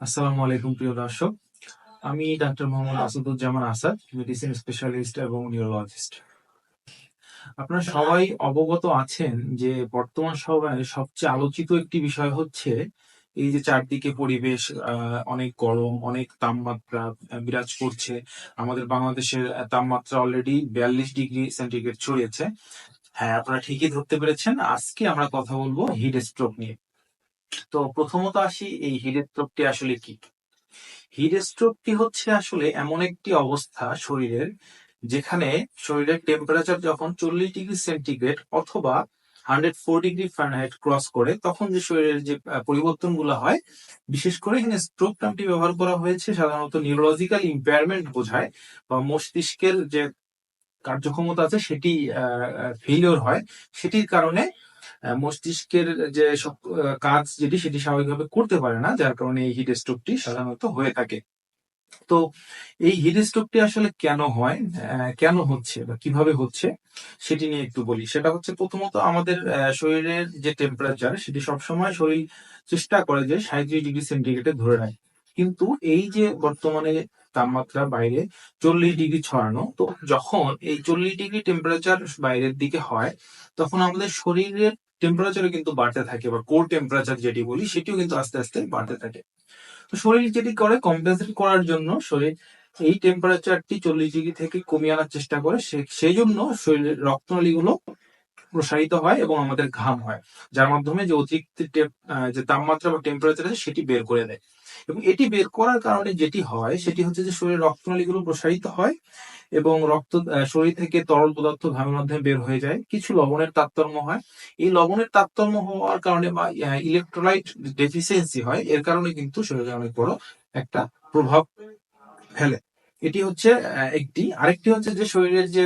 আসসালামু আলাইকুম, প্রিয় দর্শক। আমি doctor Mohammad Asaduzzaman Asad medicine specialist এবং নিউরোলজিস্ট আপনারা সবাই অবগত আছেন যে বর্তমান সময়ে সবচেয়ে আলোচিত একটি বিষয় হচ্ছে এই যে চারদিকে পরিবেশ অনেক গরম, অনেক তাপমাত্রা বিরাজ করছে। আমাদের বাংলাদেশের তাপমাত্রা অলরেডি বিয়াল্লিশ ডিগ্রি সেন্টিগ্রেড ছড়িয়েছে। হ্যাঁ আপনারা ঠিকই ধরতে পেরেছেন। আজকে আমরা কথা বলব হিট স্ট্রোক নিয়ে। তো প্রথমত আসি এই হিট স্ট্রোকটি আসলে কি? স্ট্রোকটি হচ্ছে আসলে এমন একটি অবস্থা শরীরের যেখানে শরীরের টেম্পারেচার যখন চল্লিশ ডিগ্রি সেন্টিগ্রেড অথবা hundred four degree Fahrenheit cross করে, তখন যে শরীরের যে পরিবর্তনগুলো হয়, বিশেষ করে এখানে স্ট্রোক টার্মটি ব্যবহার করা হয়েছে, সাধারণত নিউরোলজিক্যাল ইম্পেয়ারমেন্ট বোঝায় বা মস্তিষ্কের যে কার্যক্ষমতা আছে সেটি ফেলিওর হয়। সেটির কারণে মস্তিষ্কের যে সব কাজ যেটি সেটি স্বাভাবিকভাবে করতে পারে না, যার কারণে এই হিট স্ট্রোকটি সাধারণত হয়ে থাকে। তো এই হিট স্ট্রোকটি আসলে কেন হয় কেন হচ্ছে বা কীভাবে হচ্ছে সেটি নিয়ে একটু বলি। সেটা হচ্ছে প্রথমত আমাদের শরীরের যে টেম্পারেচার সেটি সবসময় শরীর চেষ্টা করে যে সাঁত্রিশ ডিগ্রি সেন্টিগ্রেডে ধরে রাখে কিন্তু এই যে বর্তমানে তাপমাত্রা বাইরে চল্লিশ ডিগ্রি ছড়ানো, তো যখন এই চল্লিশ ডিগ্রি টেম্পারেচার বাইরের দিকে হয়, তখন আমাদের শরীরের টেম্পারেচারও কিন্তু বাড়তে থাকে বা কোর টেম্পারেচার যেটি বলি, সেটিও কিন্তু আস্তে আস্তে বাড়তে থাকে। তো শরীর যেটি করে কম্পেনসেট করার জন্য শরীর এই টেম্পারেচারটি চল্লিশ ডিগ্রি থেকে কমিয়ে আনার চেষ্টা করে সেই জন্য শরীরের রক্তনালীগুলো প্রসারিত হয় এবং আমাদের ঘাম হয়, যার মাধ্যমে যে অতিরিক্ত যে তাপমাত্রা বা টেম্পারেচার আছে, সেটি বের করে দেয়। এবং এটি বের করার কারণে যেটি হয়, সেটি হচ্ছে যে শরীরের রক্তনালীগুলো প্রসারিত হয় এবং রক্ত শরীর থেকে তরল পদার্থ ঘামের মাধ্যমে বের হয়ে যায়। কিছু লবণের তারতম্য হয়। এই লবণের তারতম্য হওয়ার কারণে বা ইলেকট্রোলাইট ডেফিসিয়েন্সি হয়। এর কারণে কিন্তু শরীরে অনেক বড় একটা প্রভাব ফেলে। এটি হচ্ছে একটি। আরেকটি হচ্ছে যে শরীরের যে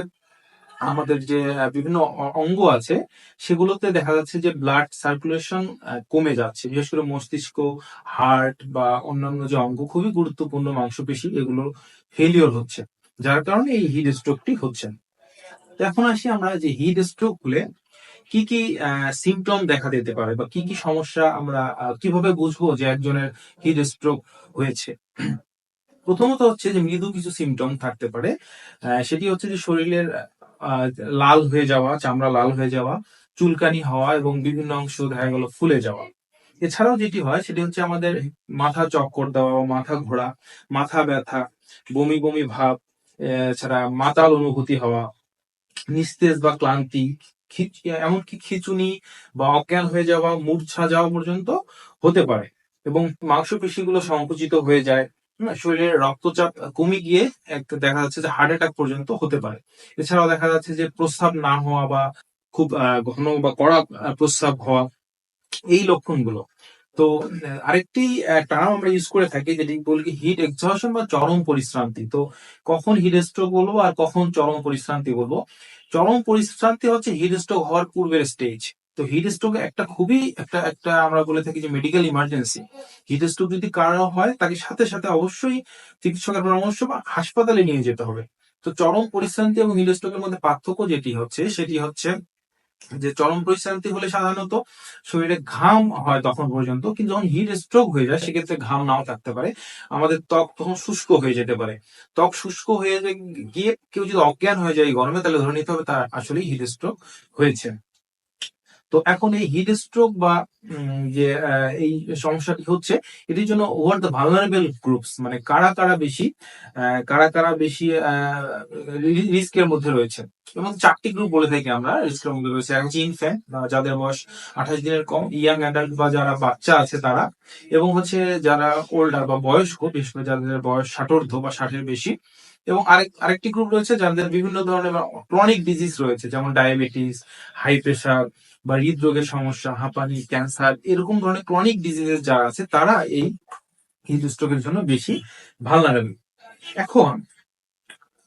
আমাদের যে বিভিন্ন অঙ্গ আছে, সেগুলোতে দেখা যাচ্ছে যে ব্লাড সার্কুলেশন কমে যাচ্ছে। বিশেষ করে মস্তিষ্ক হার্ট বা অন্যান্য যে অঙ্গ, খুবই গুরুত্বপূর্ণ মাংসপেশি, এগুলো ফেলিওর হচ্ছে। যার কারণে এই হিট স্ট্রোকটি হচ্ছে এখন আসি আমরা যে হিট স্ট্রোক হলে কি কি সিমটম দেখা দিতে পারে বা কি কি সমস্যা আমরা কীভাবে বুঝব যে একজনের হিট স্ট্রোক হয়েছে? প্রথমত হচ্ছে যে মৃদু কিছু সিমটম থাকতে পারে। সেটি হচ্ছে যে শরীরের লাল হয়ে যাওয়া, চামড়া লাল হয়ে যাওয়া, চুলকানি হওয়া এবং বিভিন্ন অংশ দেখা গেল ফুলে যাওয়া। এছাড়াও যেটি হয়, সেটি হচ্ছে আমাদের মাথা চক্কর দেওয়া, মাথা ঘোরা, মাথা ব্যথা, বমি বমি ভাব, এছাড়া মাতাল অনুভূতি হওয়া, নিস্তেজ বা ক্লান্তি এমনকি খিচুনি বা অজ্ঞান হয়ে যাওয়া মূর্ছা যাওয়া পর্যন্ত হতে পারে এবং মাংসপেশিগুলো সংকুচিত হয়ে যায়। শরীরের রক্তচাপ কমে গিয়ে একটা দেখা যাচ্ছে যে হার্ট অ্যাটাক পর্যন্ত হতে পারে। এছাড়াও দেখা যাচ্ছে যে প্রস্রাব না হওয়া বা খুব ঘন বা কড়া প্রস্রাব হওয়া, এই লক্ষণগুলো। তো আরেকটি টার্ম আমরা ইউজ করে থাকি যেটি বলি হিট এক্সহশন বা চরম পরিশ্রান্তি। তো কখন হিট স্ট্রোক বলব আর কখন চরম পরিশ্রান্তি বলব? চরম পরিশ্রান্তি হচ্ছে হিট স্ট্রোক হওয়ার পূর্বের স্টেজ তো হিট স্ট্রোক একটা খুবই, একটা একটা আমরা বলে থাকি যে মেডিকেল ইমার্জেন্সি হিট স্ট্রোক যদি কারও হয়, তাকে সাথে সাথে অবশ্যই চিকিৎসকের পরামর্শ বা হাসপাতালে নিয়ে যেতে হবে। তো চরম পরিশ্রান্তি এবং হিট স্ট্রোকের মধ্যে পার্থক্য যেটি হচ্ছে, সেটি হচ্ছে যে চরম পরিশ্রান্তি হলে সাধারণত শরীরে ঘাম হয় তখন পর্যন্ত, কিন্তু যখন হিট স্ট্রোক হয়ে যায়, সেক্ষেত্রে ঘাম নাও থাকতে পারে। আমাদের ত্বক তখন শুষ্ক হয়ে যেতে পারে। ত্বক শুষ্ক হয়ে গিয়ে কেউ যদি অজ্ঞান হয়ে যায় গরমে, তাহলে ধরে নিতে হবে তার আসলে হিট স্ট্রোক হয়েছে। তো এখন এই হিট স্ট্রোক বা যে এই সমস্যাটি হচ্ছে, এটির জন্য ওভার দ্য ভালনারেবল গ্রুপস মানে কারা কারা বেশি কারা কারা বেশি রিস্কের মধ্যে রয়েছে? এবং চারটি গ্রুপ বলে থাকি আমরা রিস্কের মধ্যে রয়েছে এক হচ্ছে ইনফ্যান্ট যাদের বয়স আঠাশ দিনের কম ইয়াং অ্যাডাল্ট বা যারা বাচ্চা আছে তারা, এবং হচ্ছে যারা ওল্ডার বা বয়স্ক, বিশেষ করে যাদের বয়স ষাটোর্ধ বা ষাটের বেশি, এবং আরেক, আরেকটি গ্রুপ রয়েছে যাদের বিভিন্ন ধরনের ক্রনিক ডিজিজ রয়েছে, যেমন ডায়াবেটিস হাই প্রেশার বা হৃদরোগের সমস্যা, হাঁপানি, ক্যান্সার, এরকম ধরনের ক্রনিক ডিজিজেস যারা আছে, তারা এই হিট স্ট্রোকের জন্য বেশি ভালনারেবল এখন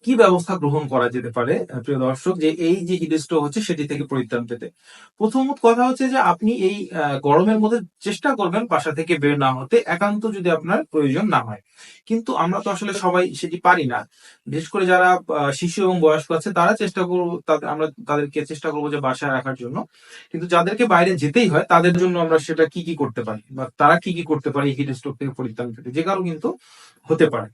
কি ব্যবস্থা গ্রহণ করা যেতে পারে প্রিয় দর্শক, যে এই যে হিট স্ট্রোক হচ্ছে সেটি থেকে পরিত্রাণ পেতে? প্রথমত কথা হচ্ছে যে আপনি এই গরমের মধ্যে চেষ্টা করবেন বাসা থেকে বের না হতে, একান্ত যদি আপনার প্রয়োজন না হয়। কিন্তু আমরা তো আসলে সবাই সেটি পারি না। বিশেষ করে যারা শিশু এবং বয়স্ক আছে, তারা চেষ্টা করব, তাদের, আমরা তাদেরকে চেষ্টা করব যে বাসায় রাখার জন্য। কিন্তু যাদেরকে বাইরে যেতেই হয়, তাদের জন্য আমরা সেটা কি কি করতে পারি? বা তারা কি কি করতে পারে হিট স্ট্রোক থেকে পরিত্রাণ পেতে? যে কারও কিন্তু হতে পারে।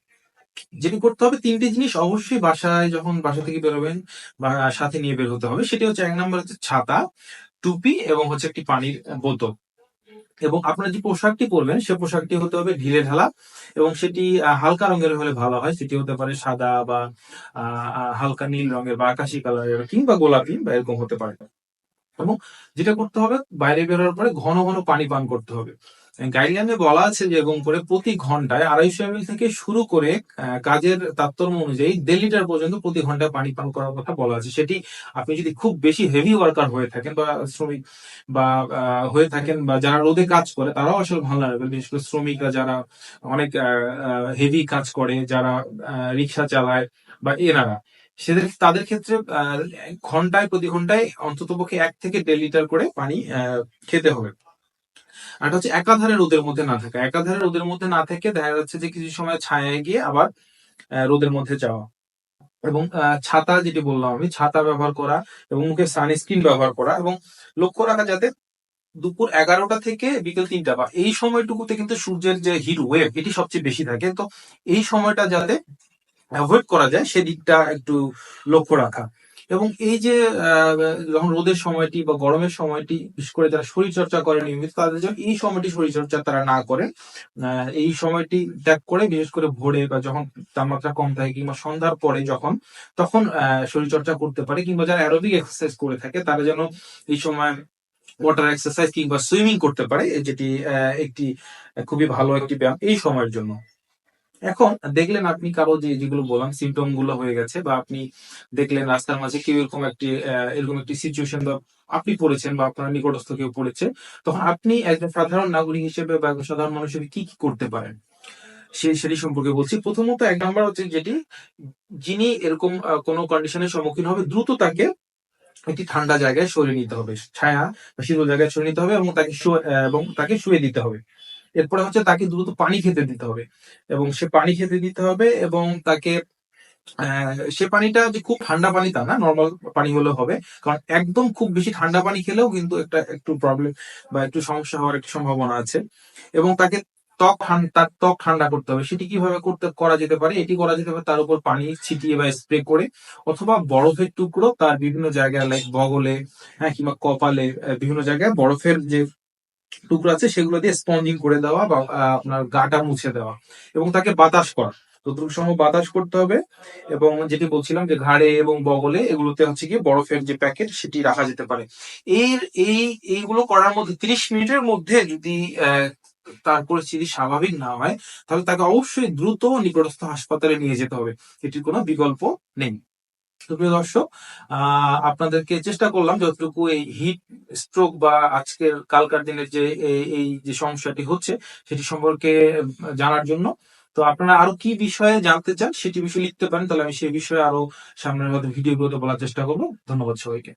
যেটি করতে হবে তিনটি জিনিস অবশ্যই বাসায় যখন বাসা থেকে বেরোবেন বা সাথে নিয়ে বের হতে হবে, সেটি হচ্ছে এক নম্বর হচ্ছে ছাতা, টুপি এবং হচ্ছে একটি পানির বোতল। এবং আপনার যে পোশাকটি পরবেন, সে পোশাকটি হতে হবে ঢিলে ঢালা এবং সেটি হালকা রঙের হলে ভালো হয়। সেটি হতে পারে সাদা বা হালকা নীল রঙের বা আকাশি কালারের কিংবা গোলাপি বা এরকম হতে পারে। এবং যেটা করতে হবে, বাইরে বেরোর পরে ঘন ঘন পানি পান করতে হবে। গাইডলাইনে বলা আছে যে, এবং করে প্রতি ঘন্টায় আড়াইশো এমএল থেকে শুরু করে কাজের তাৎপর্য অনুযায়ী দেড় লিটার পর্যন্ত প্রতি ঘন্টায় পানি পান করার কথা বলা আছে। সেটি আপনি যদি খুব বেশি হেভি ওয়ার্কার হয়ে থাকেন বা শ্রমিক বা হয়ে থাকেন বা যারা রোদে কাজ করে, তারাও আসলে ভালো লাগবে বিশেষ করে শ্রমিকরা যারা অনেক হেভি কাজ করে, যারা রিক্সা চালায় বা এনারা, সেদের, তাদের ক্ষেত্রে ঘন্টায়, প্রতি ঘন্টায় অন্তত পক্ষে এক থেকে দেড় লিটার করে পানি খেতে হবে। আর এটা হচ্ছে একাধারে রোদের মধ্যে না থাকা। একাধারে রোদের মধ্যে না থেকে দেখা যাচ্ছে যে কিছু সময় ছায়ায় গিয়ে আবার রোদের মধ্যে যাওয়া। এবং ছাতা যেটি বললাম আমি, ছাতা ব্যবহার করা এবং মুখে সানস্ক্রিন ব্যবহার করা এবং লক্ষ্য রাখা যাতে দুপুর এগারোটা থেকে বিকেল তিনটা বা এই সময়টুকুতে কিন্তু সূর্যের যে হিট ওয়েভ, এটি সবচেয়ে বেশি থাকে। তো এই সময়টা যাতে অ্যাভয়েড করা যায় সেদিকটা একটু লক্ষ্য রাখা। এবং এই যে যখন রোদের সময়টি বা গরমের সময়টি বিশেষ করে যারা শরীরচর্চা করে নিয়মিত তাদের জন্য এই সময়টি শরীরচর্চা তারা না করে এই সময়টি ত্যাগ করে বিশেষ করে ভোরে বা যখন তাপমাত্রা কম থাকে কিংবা সন্ধ্যার পরে যখন, তখন শরীর চর্চা করতে পারে কিংবা যারা অ্যারোবিক এক্সারসাইজ করে থাকে তারা যেন এই সময় ওয়াটার এক্সারসাইজ কিংবা সুইমিং করতে পারে, যেটি একটি খুবই ভালো একটি ব্যায়াম এই সময়ের জন্য। এখন দেখলেন আপনি কারও যে যেগুলো বললাম সিমটমগুলো হয়ে গেছে বা আপনি দেখলেন রাস্তার মাঝে কেউ এরকম একটি এরকম একটি সিচুয়েশন বা আপনি পড়েছেন বা আপনার নিকটস্থ কেউ পড়েছে, তখন আপনি একজন সাধারণ নাগরিক হিসেবে বা একজন সাধারণ মানুষ হিসেবে কি কি করতে পারেন? সেই সেটি সম্পর্কে বলছি। প্রথমত এক নাম্বার হচ্ছে যেটি, যিনি এরকম কোনো কন্ডিশনের সম্মুখীন হবে, দ্রুত তাকে একটি ঠান্ডা জায়গায় সরিয়ে নিতে হবে। ছায়া বা শীতল জায়গায় সরিয়ে নিতে হবে এবং তাকে এবং তাকে শুয়ে দিতে হবে। এরপরে হচ্ছে তাকে দ্রুত পানি খেতে দিতে হবে। এবং সে পানি খেতে দিতে হবে এবং তাকে সে পানিটা যে খুব ঠান্ডা পানি তা না নর্মাল পানি হলেও হবে। কারণ একদম খুব বেশি ঠান্ডা পানি খেলেও কিন্তু একটা, একটু প্রবলেম বা একটু সমস্যা হওয়ার একটু সম্ভাবনা আছে। এবং তাকে ত্বক তার ত্বক ঠান্ডা করতে হবে। সেটি কীভাবে করতে, করা যেতে পারে? এটি করা যেতে পারে তার উপর পানি ছিটিয়ে বা স্প্রে করে অথবা বরফের টুকরো তার বিভিন্ন জায়গায় লাইক বগলে হ্যাঁ কিংবা কপালে বিভিন্ন জায়গায় বরফের যে টুকরো আছে, সেগুলো দিয়ে স্পঞ্জিং করে দেওয়া বা আপনার গাটা মুছে দেওয়া এবং তাকে বাতাস করা। যতটুকু সময় বাতাস করতে হবে এবং যেটি বলছিলাম যে ঘাড়ে এবং বগলে এগুলোতে হচ্ছে কি বরফের যে প্যাকেট সেটি রাখা যেতে পারে। এর, এই, এইগুলো করার মধ্যে তিরিশ মিনিটের মধ্যে যদি তার পরিস্থিতি স্বাভাবিক না হয়, তাহলে তাকে অবশ্যই দ্রুত নিকটস্থ হাসপাতালে নিয়ে যেতে হবে। এটির কোনো বিকল্প নেই। তো প্রিয় দর্শক আপনাদেরকে চেষ্টা করলাম যতটুকু এই হিট স্ট্রোক বা আজকের কালকার দিনের যে এই এই যে সমস্যাটি হচ্ছে সেটি সম্পর্কে জানার জন্য। তো আপনারা আরও কি বিষয়ে জানতে চান সেটি বিষয়ে লিখতে পারেন, তাহলে আমি সেই বিষয়ে আরও সামনের মধ্যে ভিডিওগুলোতে বলার চেষ্টা করব। ধন্যবাদ সবাইকে।